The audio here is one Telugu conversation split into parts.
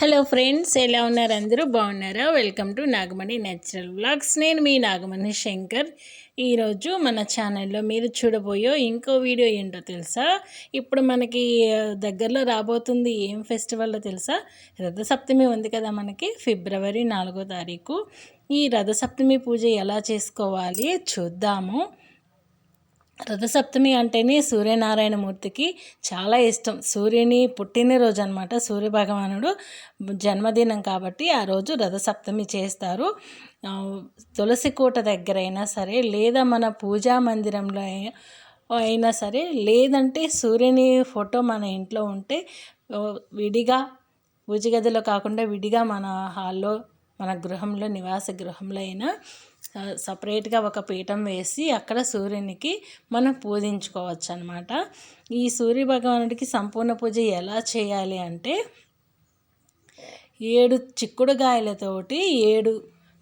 హలో ఫ్రెండ్స్ ఎలా ఉన్నారు అందరూ? బాగున్నారా? Welcome to Nagamani natural vlogs. నేను మీ నాగమణి శంకర్. ఈరోజు మన ఛానల్లో మీరు చూడబోయో ఇంకో వీడియో ఏంటో తెలుసా? ఇప్పుడు మనకి దగ్గరలో రాబోతుంది ఏం ఫెస్టివల్లో తెలుసా? రథసప్తమి ఉంది కదా మనకి ఫిబ్రవరి నాలుగో తారీఖు. ఈ రథసప్తమి పూజ ఎలా చేసుకోవాలి చూద్దాము. రథసప్తమి అంటేనే సూర్యనారాయణమూర్తికి చాలా ఇష్టం. సూర్యుని పుట్టినరోజు అనమాట సూర్యభగవానుడు జన్మదినం కాబట్టి ఆ రోజు రథసప్తమి చేస్తారు. తులసి కోట దగ్గరైనా సరే లేదా మన పూజా మందిరంలో అయినా సరే లేదంటే సూర్యుని ఫోటో మన ఇంట్లో ఉంటే విడిగా పూజ గదిలో కాకుండా విడిగా మన హాల్లో మన గృహంలో నివాస గృహంలో అయినా సపరేట్గా ఒక పీఠం వేసి అక్కడ సూర్యునికి మనం పూజించుకోవచ్చు అనమాట ఈ సూర్య భగవానుడికి సంపూర్ణ పూజ ఎలా చేయాలి అంటే ఏడు చిక్కుడుగాయలతోటి ఏడు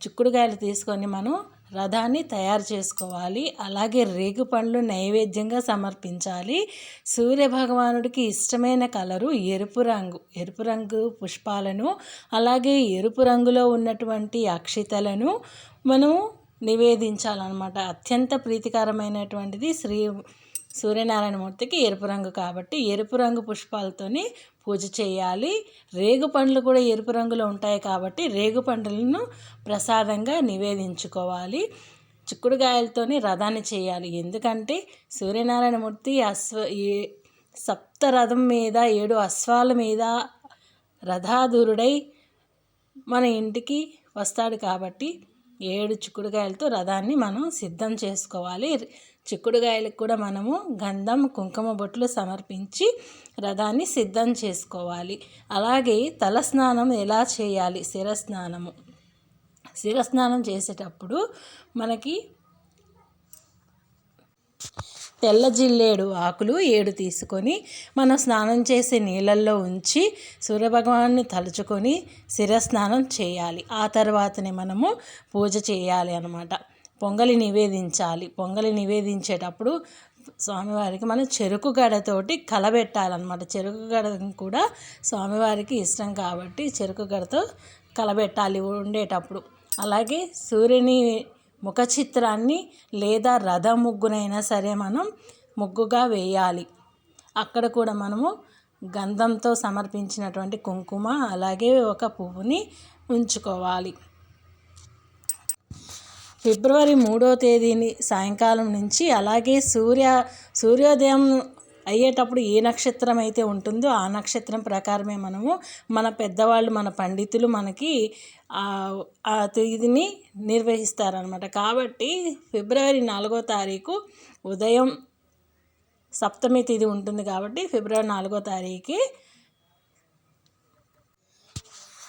చిక్కుడుగాయలు తీసుకొని మనం రథాన్ని తయారు చేసుకోవాలి. అలాగే రేగు పండ్లు నైవేద్యంగా సమర్పించాలి. సూర్యభగవానుడికి ఇష్టమైన కలరు ఎరుపు రంగు ఎరుపు రంగు పుష్పాలను అలాగే ఎరుపు రంగులో ఉన్నటువంటి అక్షితలను మనము నివేదించాలన్నమాట. అత్యంత ప్రీతికరమైనటువంటిది శ్రీ సూర్యనారాయణమూర్తికి ఎరుపు రంగు కాబట్టి ఎరుపు రంగు పుష్పాలతోని పూజ చేయాలి. రేగు పండ్లు కూడా ఎరుపు రంగులో ఉంటాయి కాబట్టి రేగు పండ్లను ప్రసాదంగా నివేదించుకోవాలి. చిక్కుడుగాయలతోని రథాన్ని చేయాలి. ఎందుకంటే సూర్యనారాయణమూర్తి అశ్వ సప్త రథం మీద ఏడు అశ్వాల మీద రథాధురుడై మన ఇంటికి వస్తాడు కాబట్టి ఏడు చిక్కుడుకాయలతో రథాన్ని మనం సిద్ధం చేసుకోవాలి. చిక్కుడుకాయలకు కూడా మనము గంధం కుంకుమ బొట్లు సమర్పించి రథాన్ని సిద్ధం చేసుకోవాలి. అలాగే తలస్నానం ఎలా చేయాలి? శిరస్నానము. శిరస్నానం చేసేటప్పుడు మనకి తెల్ల జిల్లేడు ఆకులు ఏడు తీసుకొని మనం స్నానం చేసే నీళ్ళల్లో ఉంచి సూర్యభగవాన్ని తలుచుకొని శిరస్నానం చేయాలి. ఆ తర్వాతనే మనము పూజ చేయాలి అనమాట పొంగలి నివేదించాలి. పొంగలి నివేదించేటప్పుడు స్వామివారికి మనం చెరుకు గడతోటి కలబెట్టాలన్నమాట చెరుకు గడ కూడా స్వామివారికి ఇష్టం కాబట్టి చెరుకు గడతో కలబెట్టాలి ఉండేటప్పుడు. అలాగే సూర్యుని ముఖ చిత్రాన్ని లేదా రథ ముగ్గునైనా సరే మనం ముగ్గుగా వేయాలి. అక్కడ కూడా మనము గంధంతో సమర్పించినటువంటి కుంకుమ అలాగే ఒక పువ్వుని ఉంచుకోవాలి. ఫిబ్రవరి మూడో తేదీని సాయంకాలం నుంచి అలాగే సూర్య సూర్యోదయం అయ్యేటప్పుడు ఏ నక్షత్రం అయితే ఉంటుందో ఆ నక్షత్రం ప్రకారమే మనము మన పెద్దవాళ్ళు మన పండితులు మనకి ఆ తేదీని నిర్వహిస్తారనమాట కాబట్టి ఫిబ్రవరి నాలుగో తారీఖు ఉదయం సప్తమి తేదీ ఉంటుంది కాబట్టి ఫిబ్రవరి నాలుగో తారీఖు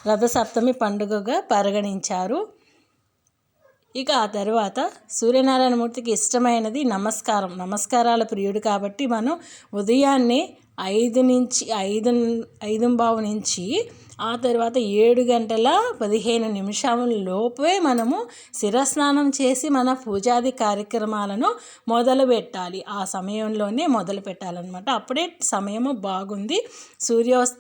రథసప్తమి పండుగగా పరిగణించారు. ఇక ఆ తర్వాత సూర్యనారాయణమూర్తికి ఇష్టమైనది నమస్కారం. నమస్కారాల ప్రియుడు కాబట్టి మనం ఉదయాన్నే ఐదు నుంచి ఐదు ఐదు బావు నుంచి ఆ తర్వాత ఏడు గంటల పదిహేను నిమిషాల లోపే మనము శిరస్నానం చేసి మన పూజాది కార్యక్రమాలను మొదలు పెట్టాలి. ఆ సమయంలోనే మొదలు పెట్టాలన్నమాట. అప్పుడే సమయము బాగుంది. సూర్యోస్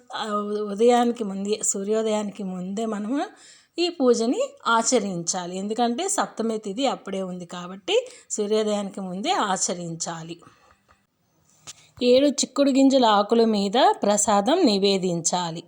ఉదయానికి ముందే సూర్యోదయానికి ముందే మనము ఈ పూజని ఆచరించాలి. ఎందుకంటే సప్తమి తిథి అప్పుడే ఉంది కాబట్టి సూర్యోదయానికి ముందే ఆచరించాలి. ఏడు చిక్కుడు గింజల ఆకుల మీద ప్రసాదం నివేదించాలి.